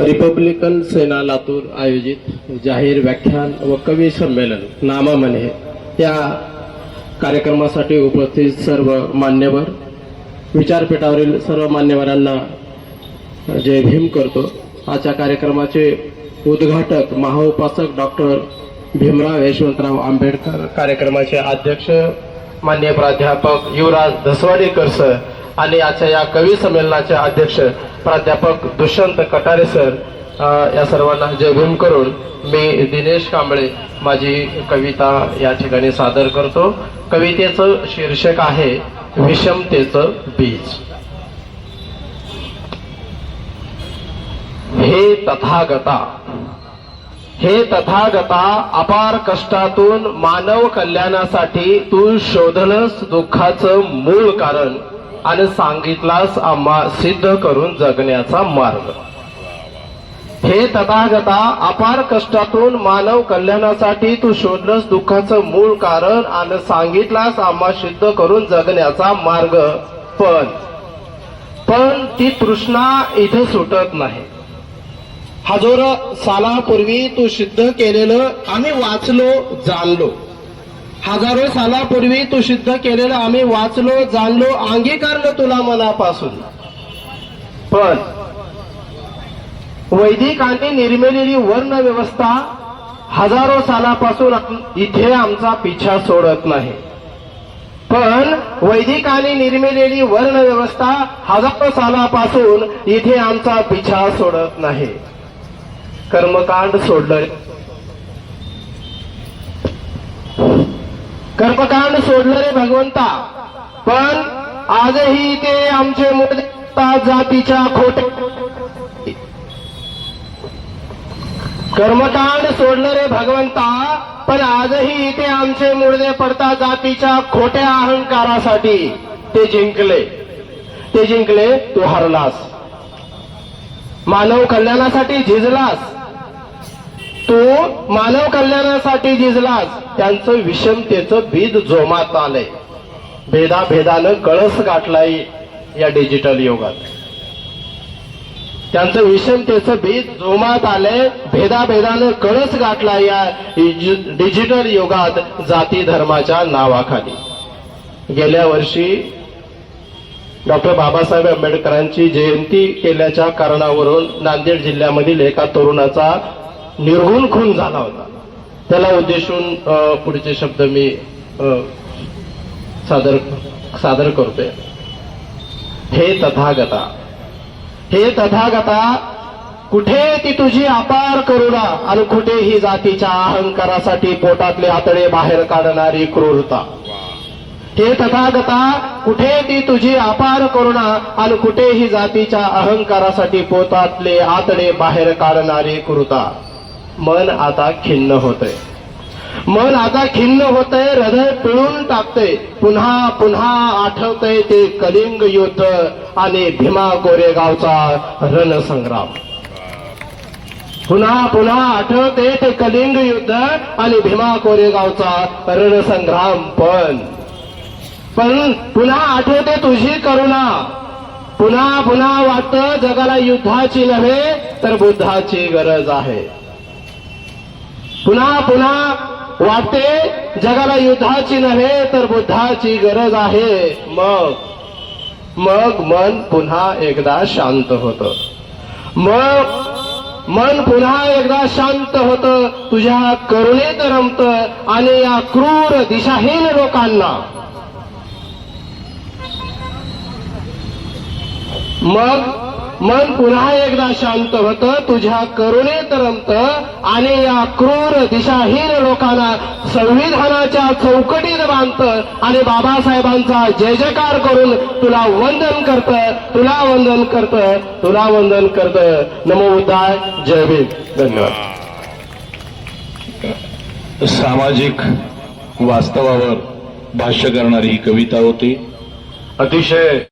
Republican सेना लातूर आयोजित जाहीर व्याख्यान व कवी संमेलन नामा म्हणे या कार्यक्रमासाठी उपस्थित सर्व मान्यवर विचारपीठावरील सर्व मान्यवरांना जय भीम करतो आजच्या कार्यक्रमाचे उद्घाटक महाउपासक डॉक्टर भीमराव यशवंतराव आंबेडकर कार्यक्रमाचे अध्यक्ष मान्य प्राध्यापक युवराज धसवाडीकर सर आणि आजच्या या कवी संमेलनाचे अध्यक्ष प्राध्यापक दुष्यंत कटारे सर या सर्वांना जयभूम करून मी दिनेश कांबळे माझी कविता या ठिकाणी सादर करतो. कवितेचं शीर्षक आहे विषमतेचं बीज. हे तथागता हे तथागता अपार कष्टातून मानव कल्याणासाठी तू शोधलंस दुःखाचं मूळ कारण. आणि सांगितलास आम्हा सिद्ध करून जगण्याचा मार्ग. हे तथागता अपार कष्टातून मानव कल्याणासाठी तू शोधलंस दुःखाचं मूळ कारण आणि सांगितलास आम्हा सिद्ध करून जगण्याचा मार्ग. पण पण ती तृष्णा इथे सुटत नाही. हजार सालापूर्वी तू सिद्ध केलेलं आम्ही वाचलो जाणलो. हजारो सालापूर्वी तू सिद्ध केलेलं आम्ही वाचलो जाणलो अंगीकारलं तुला मनापासून. पण वैदिकांनी निर्मिलेली वर्ण व्यवस्था हजारो सालापासून इथे आमचा पिछा सोडत नाही. पण वैदिकांनी निर्मिलेली वर्ण व्यवस्था हजारो सालापासून इथे आमचा पिछा सोडत नाही. कर्मकांड सोडलं. कर्मकांड सोडलं रे भगवंता. पण आजही ते आमचे मोठे जातीच्या खोटे कर्मकांड सोडलं रे भगवंता पण आजही इथे आमचे मुर्दे पडता जातीच्या खोट्या अहंकारासाठी ते जिंकले. ते जिंकले तू हरलास. मानव कल्याणासाठी झिजलास. तू मानव कल्याणासाठी झिजलास त्यांचं विषमतेचं बीज जोमात आलंय. भेदाभेदानं कळस गाठलाय या डिजिटल युगात. त्यांचं विषमतेचं बीज जोमात आलंय भेदाभेदानं कळस गाठला या डिजिटल युगात जाती धर्माच्या नावाखाली. गेल्या वर्षी डॉक्टर बाबासाहेब आंबेडकरांची जयंती केल्याच्या कारणावरून नांदेड जिल्ह्यामधील एका तरुणाचा निर्गुण खून झाला होता. त्याला उद्देशून पुढचे शब्द मी सादर सादर करतोय. हे तथागता. हे तथागता कुठे ती तुझी अपार करुणा आणि कुठे ही जातीच्या अहंकारासाठी पोटातले आतडे बाहेर काढणारी क्रूरता. हे तथागता कुठे ती तुझी अपार करुणा आणि कुठे ही जातीच्या अहंकारासाठी पोटातले आतडे बाहेर काढणारी क्रूरता. मन आता खिन्न होतंय. मन आता खिन्न होतंय हृदय पिळून टाकतंय. पुन्हा पुन्हा आठवतंय ते कलिंग युद्ध आणि भीमा कोरेगावचा रणसंग्राम. पुन्हा पुन्हा आठवते ते कलिंग युद्ध आणि भीमा कोरेगावचा रणसंग्राम पण. पण पुन्हा आठवते तुझी करुणा. पुन्हा पुन्हा वाटतं जगाला युद्धाची नव्हे तर बुद्धाची गरज आहे. पुन्हा पुन्हा वाटते जगाला युद्धाची नव्हे तर बुद्धाची गरज आहे. मग मग मन पुन्हा एकदा शांत होत. मग मन पुन्हा एकदा शांत होत. तुझ्या करुणेत रमत आणि या क्रूर दिशाहीन लोकांना. मग मन पुन्हा एकदा शांत होत. तुझ्या करुणेत रमत आणि या क्रूर दिशाहीन लोकांना संविधानाच्या चौकटीत बांधत आणि बाबासाहेबांचा जय जयकार करून तुला वंदन करत तुला वंदन करत तुला वंदन करत. नमो बुद्धाय जय भीम. धन्यवाद. सामाजिक वास्तवावर भाष्य करणारी ही कविता होती. अतिशय